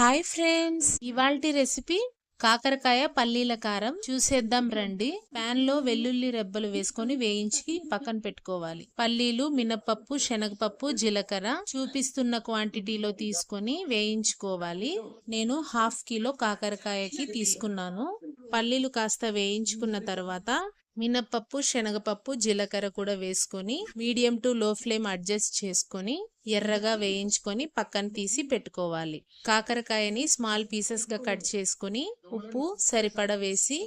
Hi friends ఇవాళ recipe కాకరకాయ పల్లీల కారం చూసేద్దాం రండి పాన్ లో వెల్లుల్లి రెబ్బలు వేసుకొని వేయించి పక్కన పెట్టుకోవాలి పల్లీలు మినపప్పు శనగపప్పు జీలకర్ర చూపిస్తున్న క్వాంటిటీలో తీసుకొని వేయించుకోవాలి నేను హాఫ్ కిలో కాకరకాయకి తీసుకున్నాను పల్లీలు కాస్త వేయించుకున్న తర్వాత మినప్పప్పు శనగపప్పు జీలకర్ర కూడా వేసుకొని medium to low flame adjust చేసుకొని ఎర్రగా వేయించుకొని పక్కన తీసి పెట్టుకోవాలి కాకరకాయని స్మాల్ పీసెస్ గా కట్ చేసుకుని ఉప్పు సరిపడ వేసి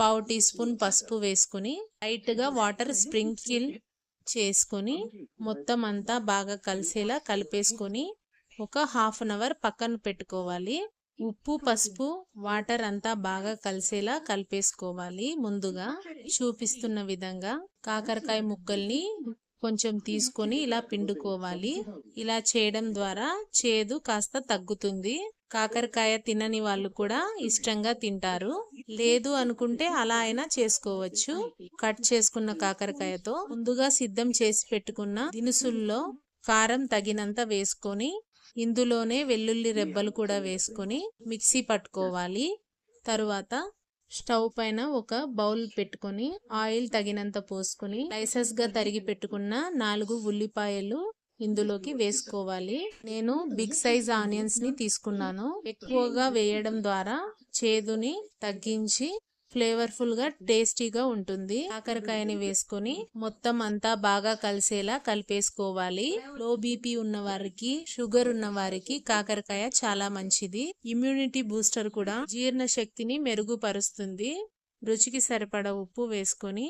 పావు టీ స్పూన్ పసుపు వేసుకుని లైట్ గా వాటర్ స్ప్రింకిల్ చేసుకొని మొత్తం అంతా బాగా కలిసేలా కలిపేసుకొని ఒక హాఫ్ అన్ అవర్ పక్కన పెట్టుకోవాలి ఉప్పు పసుపు వాటర్ అంతా బాగా కలిసేలా కలిపేసుకోవాలి ముందుగా చూపిస్తున్న విధంగా కాకరకాయ ముక్కల్ని కొంచెం తీసుకొని ఇలా పిండుకోవాలి ఇలా చేయడం ద్వారా చేదు కాస్త తగ్గుతుంది కాకరకాయ తినని వాళ్ళు కూడా ఇష్టంగా తింటారు లేదు అనుకుంటే అలా అయినా చేసుకోవచ్చు కట్ చేసుకున్న కాకరకాయతో ముందుగా సిద్ధం చేసి పెట్టుకున్న దినుసుల్లో కారం తగినంత వేసుకొని ఇందులోనే వెల్లుల్లి రెబ్బలు కూడా వేసుకొని మిక్సీ పట్టుకోవాలి తరువాత స్టవ్ పైన ఒక బౌల్ పెట్టుకొని ఆయిల్ తగినంత పోసుకొని గా తరిగి పెట్టుకున్న నాలుగు ఉల్లిపాయలు ఇందులోకి వేసుకోవాలి నేను బిగ్ సైజ్ ఆనియన్స్ ని తీసుకున్నాను ఎక్కువగా వేయడం ద్వారా చేదుని తగ్గించి ఫ్లేవర్ఫుల్ గా టేస్టీగా ఉంటుంది కాకరకాయని వేసుకొని మొత్తం అంతా బాగా కలిసేలా కలిపేసుకోవాలి లో బీపీ ఉన్న వారికి షుగర్ ఉన్న వారికి కాకరకాయ చాలా మంచిది ఇమ్యూనిటీ బూస్టర్ కూడా జీర్ణ శక్తిని మెరుగుపరుస్తుంది రుచికి సరిపడ ఉప్పు వేసుకొని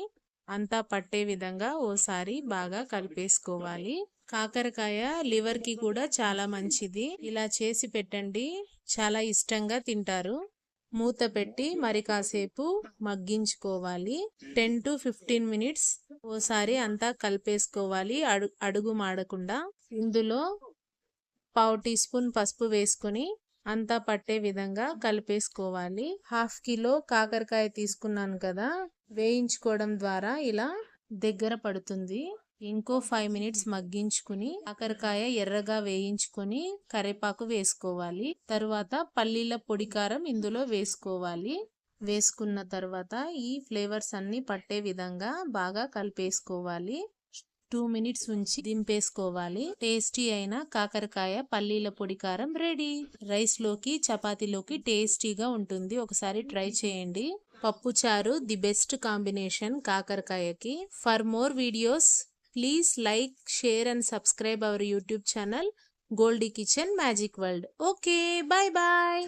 అంతా పట్టే విధంగా ఓసారి బాగా కలిపేసుకోవాలి కాకరకాయ లివర్ కి కూడా చాలా మంచిది ఇలా చేసి పెట్టండి చాలా ఇష్టంగా తింటారు మూత పెట్టి మరి కాసేపు మగ్గించుకోవాలి టెన్ టు ఫిఫ్టీన్ మినిట్స్ ఓసారి అంతా కలిపేసుకోవాలి అడు అడుగు మాడకుండా ఇందులో పావు టీ స్పూన్ పసుపు వేసుకొని అంతా పట్టే విధంగా కలిపేసుకోవాలి హాఫ్ కిలో కాకరకాయ తీసుకున్నాను కదా వేయించుకోవడం ద్వారా ఇలా దగ్గర పడుతుంది ఇంకో ఫైవ్ మినిట్స్ మగ్గించుకుని కాకరకాయ ఎర్రగా వేయించుకొని కరివేపాకు వేసుకోవాలి తరువాత పల్లీల పొడి కారం ఇందులో వేసుకోవాలి వేసుకున్న తర్వాత ఈ ఫ్లేవర్స్ అన్ని పట్టే విధంగా బాగా కలిపేసుకోవాలి టూ మినిట్స్ ఉంచి దింపేసుకోవాలి టేస్టీ అయిన కాకరకాయ పల్లీల పొడి కారం రెడీ రైస్ లోకి చపాతీలోకి టేస్టీగా ఉంటుంది ఒకసారి ట్రై చేయండి పప్పు చారు the best combination కాకరకాయకి for more videos Please like, share and subscribe our YouTube channel, Goldie Kitchen Magic World. Okay, bye bye.